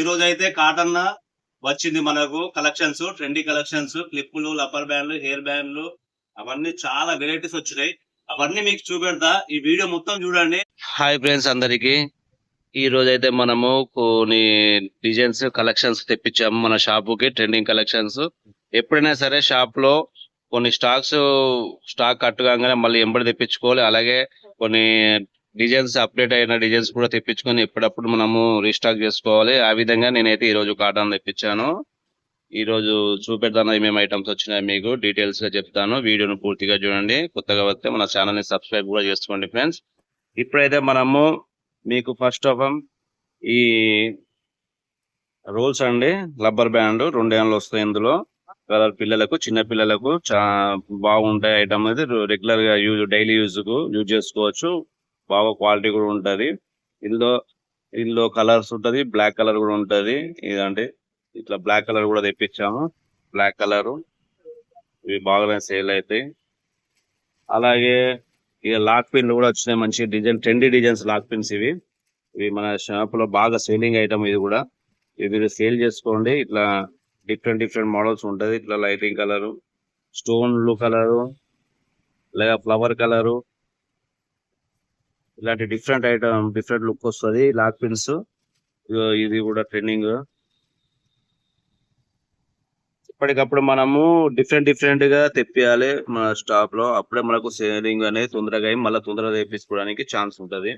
ఈ రోజు అయితే కాటన్ వచ్చింది మనకు కలెక్షన్స్ ట్రెండీ కలెక్షన్స్ క్లిప్పులు లప్పర్ బ్యాండ్లు హెయిర్ బ్యాండ్లు అవన్నీ చాలా వెరైటీస్ వచ్చినాయి. అవన్నీ మీకు చూపెడతా. ఈ వీడియో మొత్తం చూడండి. హాయ్ ఫ్రెండ్స్ అందరికి. ఈ రోజు అయితే మనము కొన్ని డిజైన్స్ కలెక్షన్స్ తెప్పించాము మన షాప్కి ట్రెండింగ్ కలెక్షన్స్ ఎప్పుడైనా సరే షాప్లో కొన్ని స్టాక్స్ స్టాక్ కట్ మళ్ళీ ఎంబడి తెప్పించుకోవాలి. అలాగే కొన్ని డిజైన్స్ అప్డేట్ అయిన డిజైన్స్ కూడా తెప్పించుకొని ఎప్పుడప్పుడు మనము రీస్టాక్ చేసుకోవాలి. ఆ విధంగా నేనైతే ఈరోజు కాటన్ తెప్పించాను. ఈరోజు చూపెడతాను ఏమేమి ఐటమ్స్ వచ్చినాయి మీకు డీటెయిల్స్గా చెప్తాను. వీడియోను పూర్తిగా చూడండి. కొత్తగా వస్తే మన ఛానల్ని సబ్స్క్రైబ్ కూడా చేసుకోండి ఫ్రెండ్స్ ఇప్పుడైతే మనము మీకు ఫస్ట్ ఆఫ్ ఆల్ ఈ రోల్స్ అండి రబ్బర్ బ్యాండ్ రెండేళ్ళు వస్తాయి ఇందులో. కలర్ పిల్లలకు చిన్న పిల్లలకు చా బాగుంటాయి ఐటమ్ అయితే రెగ్యులర్గా యూజ్ డైలీ యూజ్కు యూజ్ చేసుకోవచ్చు. బాగా క్వాలిటీ కూడా ఉంటది. ఇందులో ఇందులో కలర్స్ ఉంటది బ్లాక్ కలర్ కూడా ఉంటది. ఇదంటే ఇట్లా బ్లాక్ కలర్ కూడా తెప్పించాము. Black colour. ఇవి బాగానే సేల్ అవుతాయి అలాగే ఇక లాక్ పిన్లు కూడా వచ్చినాయి. మంచి design trendy designs lock pins ఇవి. ఇవి మన షాప్లో బాగా సేలింగ్ ఐటమ్ ఇది కూడా. ఇది మీరు సేల్ చేసుకోండి. ఇట్లా డిఫరెంట్ డిఫరెంట్ మోడల్స్ ఉంటది. ఇట్లా lighting colour stone blue colour లేదా ఫ్లవర్ కలరు ఇలాంటి డిఫరెంట్ ఐటమ్ డిఫరెంట్ లుక్ వస్తుంది. లాక్ పిన్స్ ఇది కూడా ట్రెండింగ్ ఇప్పటికప్పుడు మనము డిఫరెంట్ డిఫరెంట్గా తెప్పియాలి మన స్టాప్లో. అప్పుడే మనకు సేలింగ్ అనేది తొందరగా అయి మళ్ళీ తొందరగా తెప్పించుకోవడానికి ఛాన్స్ ఉంటుంది.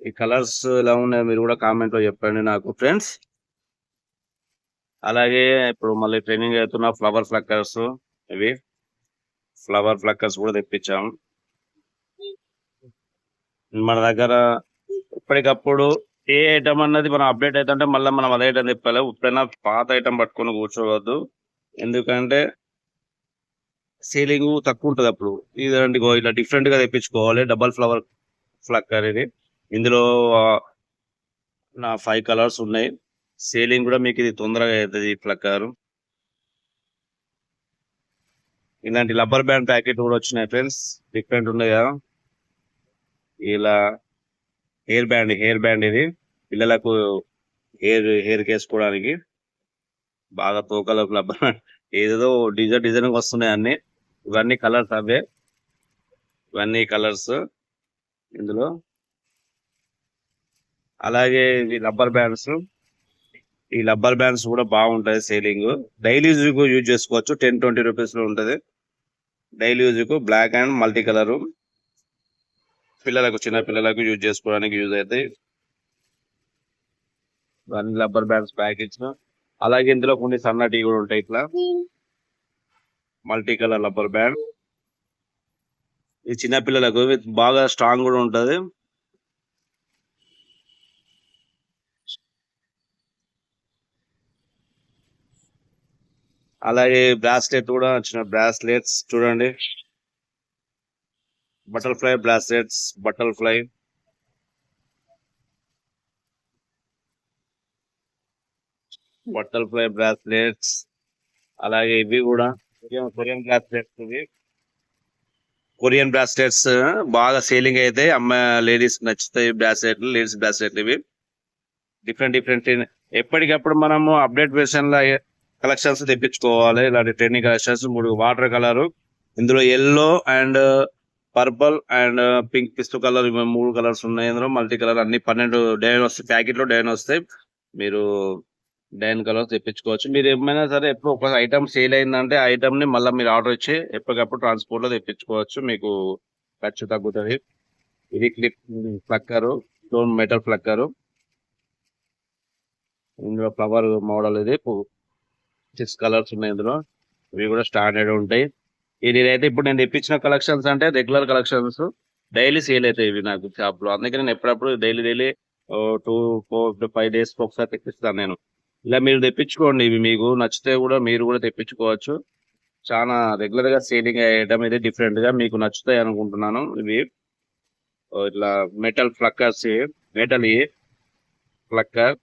ఈ కలర్స్ ఎలా ఉన్నాయో మీరు కూడా కామెంట్లో చెప్పండి నాకు ఫ్రెండ్స్ అలాగే ఇప్పుడు మళ్ళీ ట్రైనింగ్ అవుతున్న ఫ్లవర్ ఫ్లక్కర్స్ ఇవి ఫ్లవర్ ఫ్లక్కర్స్ కూడా తెప్పించాము మన దగ్గర ఇప్పటికప్పుడు ఏ ఐటమ్ అన్నది మనం అప్డేట్ అవుతుంటే మళ్ళీ మనం అదే ఐటమ్ చెప్పాలి ఎప్పుడైనా పాత ఐటమ్ పట్టుకొని కూర్చోవద్దు. ఎందుకంటే సీలింగ్ తక్కువ ఉంటుంది అప్పుడు. ఇదండి ఇలా ఇట్లా డిఫరెంట్గా తెప్పించుకోవాలి. డబల్ ఫ్లవర్ ఫ్లక్కర్ ఇది ఇందులో నా ఫైవ్ కలర్స్ ఉన్నాయి. సేలింగ్ కూడా మీకు ఇది తొందరగా అవుతుంది ఈ ఫ్లక్కర్ ఇలాంటి రబ్బర్ బ్యాండ్ ప్యాకెట్ కూడా వచ్చినాయి ఫ్రెండ్స్ డిఫరెంట్ ఉన్నాయి కదా. ఇలా హెయిర్ బ్యాండ్ హెయిర్ బ్యాండ్ ఇది. పిల్లలకు హెయిర్ హెయిర్ కేసుకోవడానికి బాగా తోకలు రబ్బర్ ఏదేదో డిజైన్ డిజైన్ వస్తున్నాయి అన్ని. ఇవన్నీ కలర్స్ అవే. ఇవన్నీ కలర్స్ ఇందులో. అలాగే ఇవి రబ్బర్ బ్యాండ్స్. ఈ రబ్బర్ బ్యాండ్స్ కూడా బాగుంటాయి సేలింగ్. డైలీ యూజ్కు యూజ్ చేసుకోవచ్చు. టెన్ ట్వంటీ రూపీస్లో ఉంటది. డైలీ యూజ్కు బ్లాక్ అండ్ మల్టీ కలర్. పిల్లలకు చిన్న పిల్లలకు యూజ్ చేసుకోవడానికి యూజ్ అవుతాయి. ఇవన్నీ రబ్బర్ బ్యాండ్స్ ప్యాకెట్స్ అలాగే ఇందులో కొన్ని సన్నటి కూడా ఉంటాయి ఇట్లా. మల్టీ కలర్ రబ్బర్ బ్యాండ్ ఇది చిన్న పిల్లలకు బాగా స్ట్రాంగ్ కూడా ఉంటుంది. అలాగే బ్రాస్లెట్ కూడా వచ్చిన బ్రాస్లెట్స్ చూడండి. Butterfly bracelets butterfly. Butterfly bracelets. అలాగే ఇవి కూడా కొరియన్ బ్రాస్లెట్స్ ఇవి. కొరియన్ బ్రాస్లెట్స్ బాగా సేలింగ్ అయితే అమ్మ లేడీస్ నచ్చుతాయి బ్రాస్లెట్లు లేడీస్ బ్రాస్లెట్లు ఇవి. డిఫరెంట్ డిఫరెంట్ ఎప్పటికప్పుడు మనము అప్డేట్ వెర్షన్ కలెక్షన్స్ తెప్పించుకోవాలి. ఇలాంటి ట్రెండింగ్ కలెక్షన్స్ మూడు వాటర్ కలర్. ఇందులో yellow and purple and uh, pink పిస్టు colour మూడు కలర్స్ ఉన్నాయి ఇందులో మల్టీ కలర్ అన్ని పన్నెండు డైన్ వస్తాయి. ప్యాకెట్లో డైన్ వస్తాయి. మీరు డైన్ కలర్ తెప్పించుకోవచ్చు. మీరు ఏమైనా సరే ఎప్పుడు ఒక ఐటమ్ సేల్ అయిందంటే ఆ ఐటమ్ని మళ్ళీ మీరు ఆర్డర్ ఇచ్చి ఎప్పటికప్పుడు ట్రాన్స్పోర్ట్లో తెప్పించుకోవచ్చు. మీకు ఖర్చు తగ్గుతుంది. ఇది clip flicker stone metal flicker ఇందులో ఫ్లవర్ మోడల్ ఇది. సిక్స్ కలర్స్ ఉన్నాయి ఇందులో. ఇవి కూడా స్టాండర్డ్ ఉంటాయి. ఇది అయితే ఇప్పుడు నేను తెప్పించిన కలెక్షన్స్ అంటే రెగ్యులర్ కలెక్షన్స్ డైలీ సేల్ అవుతాయి ఇవి నాకు షాప్లో. అందుకే నేను ఎప్పుడప్పుడు daily daily two four five days ఒకసారి తెప్పిస్తాను నేను. ఇలా మీరు తెప్పించుకోండి ఇవి మీకు. నచ్చితే కూడా మీరు కూడా తెప్పించుకోవచ్చు. చాలా రెగ్యులర్గా సేలింగ్ అయ్యడం ఇది డిఫరెంట్గా మీకు నచ్చుతాయి అనుకుంటున్నాను. ఇవి ఇట్లా మెటల్ ఫ్లక్కర్స్ మెటల్ ఫ్లక్కర్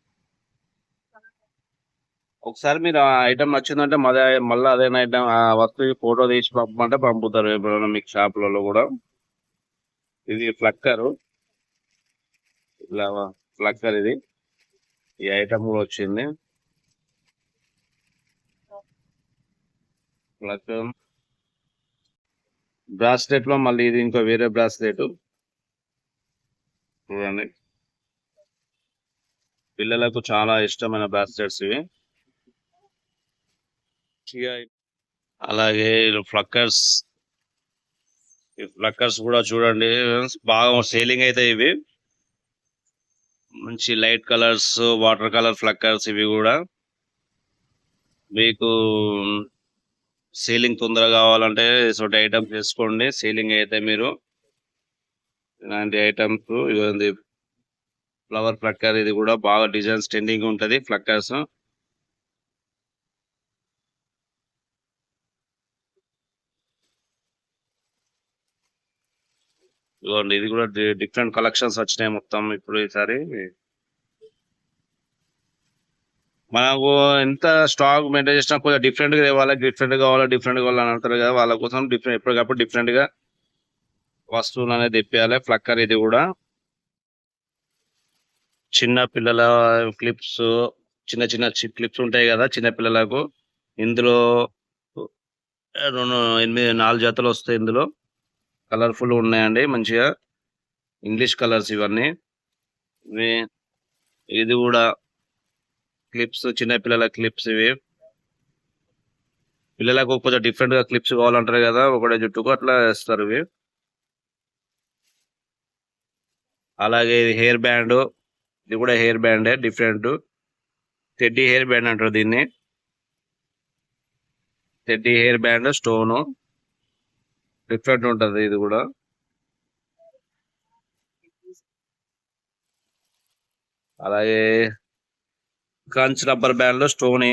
ఒకసారి మీరు ఆ ఐటమ్ నచ్చిందంటే మళ్ళీ మళ్ళీ అదే ఐటమ్ ఆ వస్తువు ఫోటో తీసి పంపమంటే పంపుతారు ఎప్పుడైనా మీకు షాపులలో కూడా. ఇది ఫ్లక్కర్ ఇలా ఫ్లక్కర్ ఇది. ఈ ఐటమ్ కూడా వచ్చింది. ప్లస్ బ్రాస్లెట్లో మళ్ళీ ఇది ఇంకో వేరే బ్రాస్లెట్ చూడండి. పిల్లలకు చాలా ఇష్టమైన బ్రాస్లెట్స్ ఇవి. అలాగే ఫ్లక్కర్స్ ఈ ఫ్లక్కర్స్ కూడా చూడండి బాగా సేలింగ్ అయితే ఇవి. మంచి light colours water colour flickers ఇవి కూడా. మీకు సీలింగ్ తొందరగా కావాలంటే ఇటువంటి ఐటమ్స్ వేసుకోండి సీలింగ్ అయితే మీరు ఇలాంటి ఐటమ్స్ ఇది ఫ్లవర్ ఫ్లక్కర్ ఇది కూడా బాగా డిజైన్స్ ట్రెండింగ్ ఉంటుంది ఫ్లక్కర్స్ ఇదిగోండి ఇది కూడా డిఫరెంట్ కలెక్షన్స్ వచ్చినాయి మొత్తం ఇప్పుడు ఈసారి. మనకు ఎంత స్టాక్ మెయింటైన్ చేసినా కొంచెం డిఫరెంట్గా ఇవ్వాలి తేవాలి డిఫరెంట్ కావాలి డిఫరెంట్ కావాలని అంటారు కదా వాళ్ళ కోసం డిఫరెంట్ ఎప్పటికప్పుడు డిఫరెంట్గా వస్తువులు అనేది తెప్పియాలి ఫ్లక్కర్ ఇది కూడా. చిన్న పిల్లల క్లిప్స్ చిన్న చిన్న క్లిప్స్ ఉంటాయి కదా చిన్న పిల్లలకు. ఇందులో రెండు ఎనిమిది నాలుగు జతలు వస్తాయి ఇందులో. కలర్ఫుల్ ఉన్నాయండి మంచిగా. ఇంగ్లీష్ కలర్స్ ఇవన్నీ. ఇవి- ఇది కూడా క్లిప్స్ చిన్న పిల్లల క్లిప్స్ ఇవి. పిల్లలకు కొంచెం డిఫరెంట్గా క్లిప్స్ కావాలంటారు కదా ఒకటే జుట్టుకు అట్లా వేస్తారు ఇవి. అలాగే హెయిర్ బ్యాండ్ ఇది కూడా hair band different. Teddy hair band అంటారు దీన్ని. Teddy hair band stone. Different ఉంటుంది ఇది కూడా. అలాగే కంచ్ రబ్బర్ బ్యాండ్లో స్టోనీ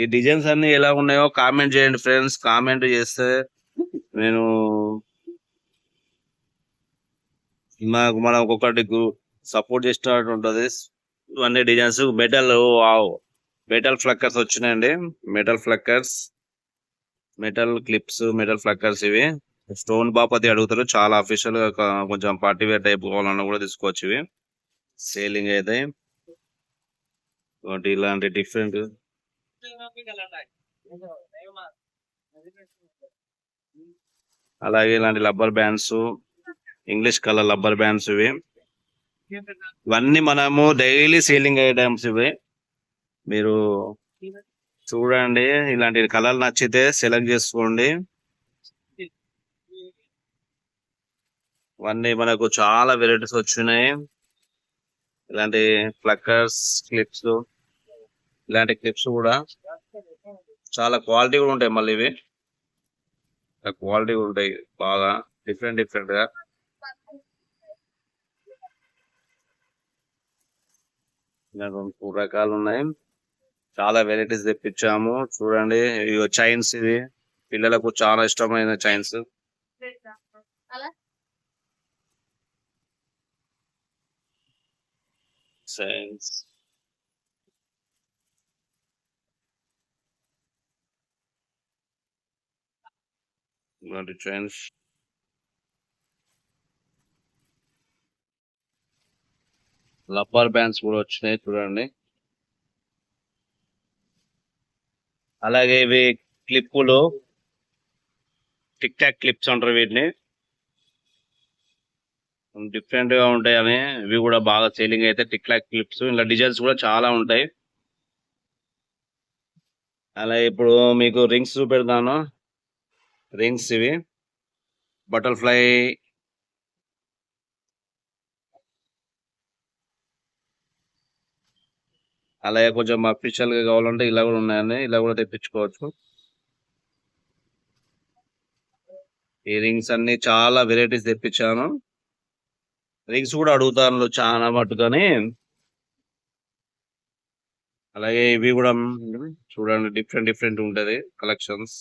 ఈ డిజైన్స్ అన్ని ఎలా ఉన్నాయో కామెంట్ చేయండి ఫ్రెండ్స్. కామెంట్ చేస్తే నేను నాకు మనం ఒక్కొక్కటి సపోర్ట్ చేసినట్టు ఉంటుంది. ఇవన్నీ designs. Metal wow. Metal flickers వచ్చినాయండి. Metal flickers metal clips metal flickers ఇవి. స్టోన్ బాపతి అడుగుతారు. చాలా అఫీషియల్ కొంచెం పార్టీ వేర్ టైప్ కావాలన్నా కూడా తీసుకోవచ్చు ఇవి. సేలింగ్ అయితే. ఇలాంటి డిఫరెంట్ అలాగే ఇలాంటి rubber bands English colour rubber bands ఇవి. ఇవన్నీ మనము డైలీ సేలింగ్ ఐటమ్స్ ఇవి. మీరు చూడండి ఇలాంటి కలర్ నచ్చితే సెలెక్ట్ చేసుకోండి. ఇవన్నీ మనకు చాలా వెరైటీస్ వచ్చినాయి. ఇలాంటి ఫ్లక్కర్స్ క్లిప్స్ ఇలాంటి క్లిప్స్ కూడా చాలా క్వాలిటీ కూడా ఉంటాయి మళ్ళీ ఇవి. క్వాలిటీ ఉంటాయి బాగా డిఫరెంట్ డిఫరెంట్గా. ఇలా రెండు మూడు రకాలు ఉన్నాయి. చాలా వెరైటీస్ తెప్పించాము. చూడండి ఇవి చైన్స్ ఇది పిల్లలకు చాలా ఇష్టమైన చైన్స్ చైన్స్ ఇలాంటి చైన్స్ రబ్బర్ బ్యాండ్స్ కూడా వచ్చినాయి చూడండి. అలాగే ఇవి క్లిప్పులు. టిక్ టాక్ క్లిప్స్ అంటారు వీటిని. డిఫరెంట్గా ఉంటాయని ఉంటాయి ఇవి కూడా బాగా సేలింగ్ అయితే టిక్ టాక్ క్లిప్స్. ఇలా డిజైన్స్ కూడా చాలా ఉంటాయి. అలాగే ఇప్పుడు మీకు రింగ్స్ చూపెడతాను. రింగ్స్ ఇవి. బటర్ఫ్లై అలాగే కొంచెం అఫీషియల్గా కావాలంటే ఇలా కూడా ఉన్నాయండి ఇలా కూడా తెప్పించుకోవచ్చు. ఈ రింగ్స్ అన్ని చాలా వెరైటీస్ తెప్పించాను. రింగ్స్ కూడా అడుగుతాను చాలా మట్టుకని. అలాగే ఇవి కూడా చూడండి డిఫరెంట్ డిఫరెంట్ ఉంటుంది కలెక్షన్స్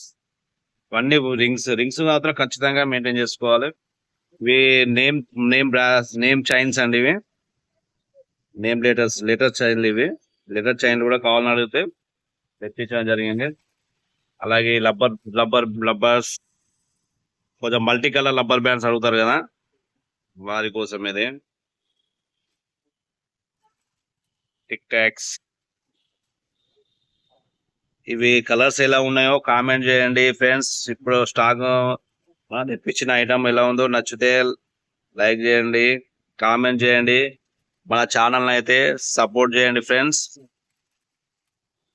ఇవన్నీ రింగ్స్ రింగ్స్ మాత్రం ఖచ్చితంగా మెయింటైన్ చేసుకోవాలి. ఇవి name name brass name chains అండి ఇవి. నేమ్ లెటర్స్ లెటర్ చైన్లు ఇవి. లెదర్ చైన్ కూడా కావాలని అడిగితే తెప్పించడం జరిగింది. అలాగే లబ్బర్ లబ్బర్ లబ్బర్స్ కొంచెం మల్టీ కలర్ లబ్బర్ బ్యాండ్స్ అడుగుతారు కదా వారి కోసం ఇది. టిక్ టాక్స్ ఇవి కలర్స్ ఎలా ఉన్నాయో కామెంట్ చేయండి ఫ్రెండ్స్ ఇప్పుడు స్టాక్ తెప్పించిన ఐటమ్ ఎలా ఉందో నచ్చితే లైక్ చేయండి కామెంట్ చేయండి. మన ఛానల్ అయితే సపోర్ట్ చేయండి ఫ్రెండ్స్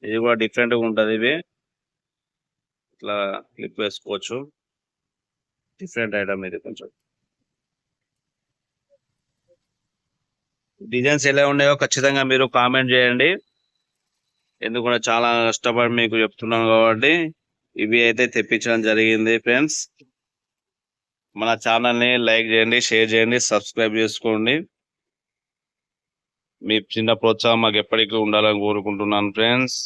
ఇది కూడా డిఫరెంట్గా ఉంటుంది ఇవి ఇట్లా క్లిప్ వేసుకోవచ్చు. డిఫరెంట్ ఐటమ్ ఇది కొంచెం. డిజైన్స్ ఎలా ఉన్నాయో ఖచ్చితంగా మీరు కామెంట్ చేయండి. ఎందుకంటే చాలా కష్టపడి మీకు చెప్తున్నాం కాబట్టి ఇవి అయితే తెప్పించడం జరిగింది ఫ్రెండ్స్ మన ఛానల్ని లైక్ చేయండి షేర్ చేయండి సబ్స్క్రైబ్ చేసుకోండి. మీ చిన్న ప్రోత్సాహం మాకు ఎప్పటికీ ఉండాలని కోరుకుంటున్నాను ఫ్రెండ్స్.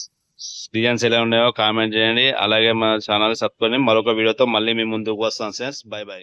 డిజైన్స్ ఎలా ఉన్నాయో కామెంట్ చేయండి. అలాగే మన ఛానల్ సబ్స్క్రైబ్ మరొక వీడియోతో మళ్ళీ మీ ముందుకు వస్తాను ఫ్రెండ్స్. By by.